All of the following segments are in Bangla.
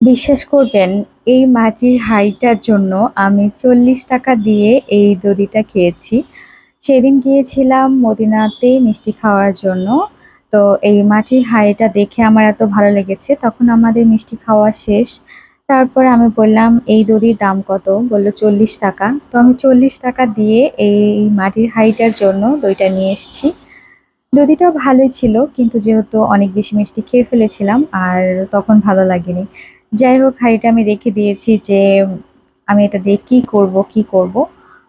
বিশ্বাস করবেন, এই মাটির হাঁড়িটার জন্য আমি চল্লিশ টাকা দিয়ে এই দড়িটা খেয়েছি। সেদিন গিয়েছিলাম মদিনাতে মিষ্টি খাওয়ার জন্য। তো এই মাটির হাঁড়িটা দেখে আমার এত ভালো লেগেছে। তখন আমাদের মিষ্টি খাওয়া শেষ। তারপরে আমি বললাম, এই দড়ির দাম কত? বলল, চল্লিশ টাকা। তো আমি চল্লিশ টাকা দিয়ে এই মাটির হাঁড়িটার জন্য দইটা নিয়ে এসেছি। দধিটাও ভালোই ছিল, কিন্তু যেহেতু অনেক বেশি মিষ্টি খেয়ে ফেলেছিলাম, আর তখন ভালো লাগেনি। যাই হোক, হাঁড়িটা আমি রেখে দিয়েছি যে আমি এটা দিয়ে কী করব, কি করব।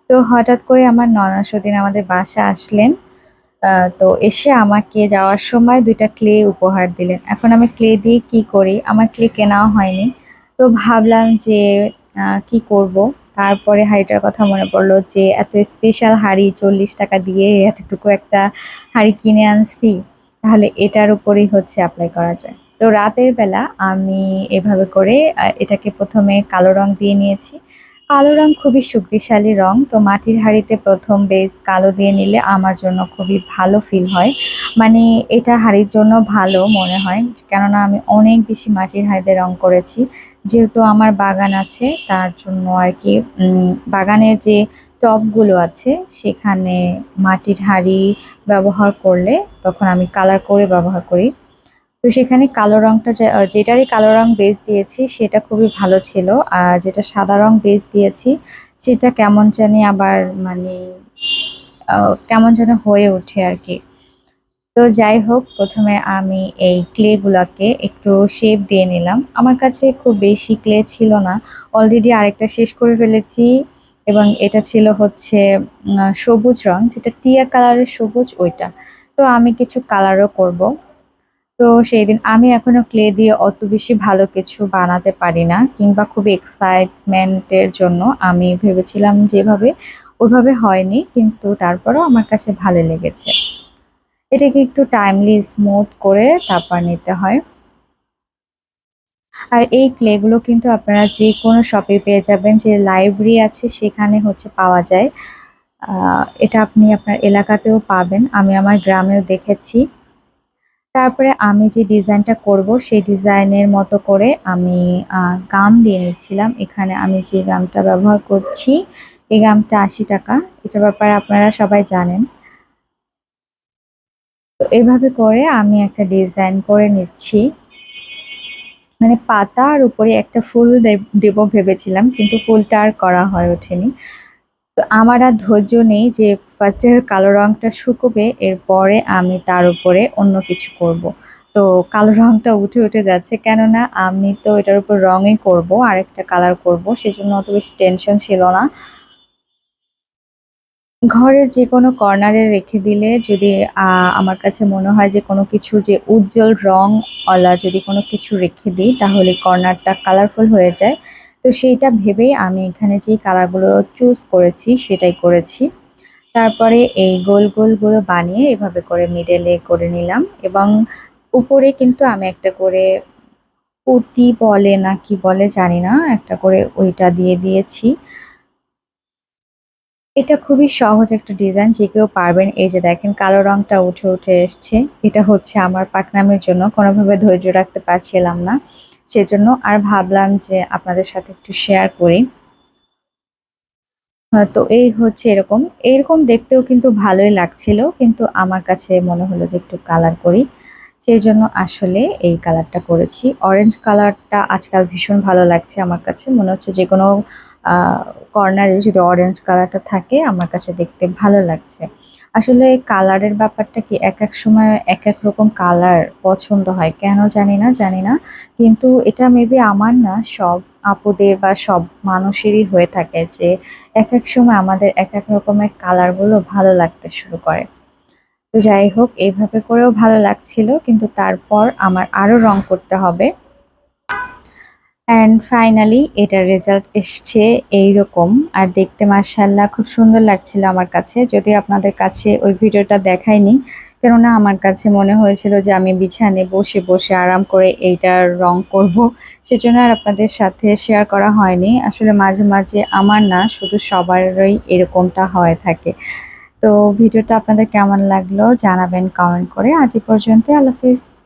তো হঠাৎ করে আমার ননাসদিন আমাদের বাসা আসলেন। তো এসে আমাকে যাওয়ার সময় দুইটা ক্লে উপহার দিলেন। এখন আমি ক্লে দিয়ে কি করি? আমার ক্লে কেনাও হয়নি। তো ভাবলাম যে কি করব? তারপরে হাঁড়িটার কথা মনে পড়ল যে, এত স্পেশাল হাঁড়ি চল্লিশ টাকা দিয়ে এতটুকু একটা হাঁড়ি কিনে আনছি। তাহলে এটার উপরেই হচ্ছে অ্যাপ্লাই করা যায়। তো রাতের বেলা আমি এভাবে করে এটাকে প্রথমে কালো রং দিয়ে নিয়েছি। কালো রং খুবই শক্তিশালী রং, তো মাটির হাঁড়িতে প্রথম বেস কালো দিয়ে নিলে আমার জন্য খুবই ভালো ফিল হয়। মানে এটা হাঁড়ির জন্য ভালো মনে হয়, কেননা আমি অনেক বেশি মাটির হাঁড়িতে রং করেছি। যেহেতু আমার বাগান আছে, তার জন্য আর কি বাগানের যে টবগুলো আছে, সেখানে মাটির হাঁড়ি ব্যবহার করলে তখন আমি কালার করে ব্যবহার করি। তো সেখানে কালো রংটা যেটারই কালো রং বেস দিয়েছি, সেটা খুবই ভালো ছিল। আর যেটা সাদা রং বেস দিয়েছি, সেটা কেমন জানি আবার মানে কেমন যেন হয়ে ওঠে আর কি তো যাই হোক, প্রথমে আমি এই ক্লে গুলাকে একটু শেপ দিয়ে নিলাম। আমার কাছে খুব বেশি ক্লে ছিল না। অলরেডি আরেকটা শেষ করে ফেলেছি এবং এটা ছিল হচ্ছে সবুজ রং, যেটা টিয়া কালারের সবুজ, ওইটা। তো আমি কিছু কালারও করব। তো সেই দিন আমি এখনও ক্লে দিয়ে অত বেশি ভালো কিছু বানাতে পারি না, কিংবা খুব এক্সাইটমেন্টের জন্য আমি ভেবেছিলাম যেভাবে ওইভাবে হয়নি, কিন্তু তারপরেও আমার কাছে ভালো লেগেছে। এটাকে একটু টাইমলি স্মুথ করে তারপর নিতে হয়। আর এই ক্লেগুলো কিন্তু আপনারা যে কোনো শপে পেয়ে যাবেন, যে লাইব্রেরি আছে সেখানে হচ্ছে পাওয়া যায়। এটা আপনি আপনার এলাকাতেও পাবেন। আমি আমার গ্রামেও দেখেছি। তারপরে আমি যে ডিজাইনটা করব, সেই ডিজাইনের মতো করে আমি গাম দিয়ে নিচ্ছিলাম। এখানে আমি যে গামটা ব্যবহার করছি, এই গামটা আশি টাকা। এটার ব্যাপারে আপনারা সবাই জানেন। তো এভাবে করে আমি একটা ডিজাইন করে নিচ্ছি। মানে পাতার উপরে একটা ফুল দেব ভেবেছিলাম, কিন্তু ফুলটা আর করা হয়ে ওঠেনি। তো আমার আর ধৈর্য নেই যে ফার্স্টের কালো রংটা শুকোবে, এরপরে আমি তার উপরে অন্য কিছু করব। তো কালো রংটা উঠে উঠে যাচ্ছে, কেননা আমি তো এটার উপর রঙই করব, আরেকটা কালার করব, সেজন্য অত বেশি টেনশন ছিল না ঘরের যে কোনো কর্নারে রেখে দিলে যদি আমার কাছে মনে হয় যে কোনো কিছু যে উজ্জ্বল রং ওয়ালা যদি কোনো কিছু রেখে দিই, তাহলে কর্নারটা কালারফুল হয়ে যায় তো সেইটা ভেবেই আমি এখানে যে কালারগুলো চুজ করেছি সেটাই করেছি। তারপরে এই গোল গোলগুলো বানিয়ে এভাবে করে মিডেলে করে নিলাম এবং উপরে কিন্তু আমি একটা করে পুঁতি বলে না কি বলে জানি না, একটা করে ওইটা দিয়ে দিয়েছি। এটা খুবই সহজ একটা ডিজাইন যে কেউ পারবেন। এই যে দেখেন কালো রংটা উঠে উঠে এসছে। এটা হচ্ছে আমার পাকনামের জন্য। কোনোভাবে ধৈর্য রাখতে পারছিলাম না। সেজন্য আর ভাবলাম যে আপনাদের সাথে একটু শেয়ার করি। তো এই হচ্ছে এরকম। এরকম দেখতেও কিন্তু ভালোই লাগছিল, কিন্তু আমার কাছে মনে হলো যে একটু কালার করি। সেই জন্য আসলে এই কালারটা করেছি। অরেঞ্জ কালারটা আজকাল ভীষণ ভালো লাগছে আমার কাছে। মনে হচ্ছে যে কোনো কর্নারে যদি অরেঞ্জ কালারটা থাকে, আমার কাছে দেখতে ভালো লাগছে। আসলে কালারের ব্যাপারটা কি এক এক সময় এক এক রকম কালার পছন্দ হয়? কেন জানি না জানি না। কিন্তু এটা মেবি আমার না, সব আপুদের বা সব মানুষেরই হয়ে থাকে যে এক এক সময় আমাদের এক এক রকমের কালারগুলো ভালো লাগতে শুরু করে। তো যাই হোক এইভাবে করেও ভালো লাগছিল, কিন্তু তারপর আমার আরও রং করতে হবে। অ্যান্ড ফাইনালি এটার রেজাল্ট এসছে এইরকম। আর দেখতে মার্শাল্লাহ খুব সুন্দর লাগছিল আমার কাছে। যদি আপনাদের কাছে ওই ভিডিওটা দেখাইনি, কেননা আমার কাছে মনে হয়েছিল যে আমি বিছানে বসে বসে আরাম করে এইটার রং করব। সেজন্য আর আপনাদের সাথে শেয়ার করা হয়নি। আসলে মাঝে মাঝে আমার না, শুধু সবারই এরকমটা হয়ে থাকে। তো ভিডিওটা আপনাদের কেমন লাগল জানাবেন কমেন্ট করে। আজ পর্যন্ত আল্লাহ হাফিজ।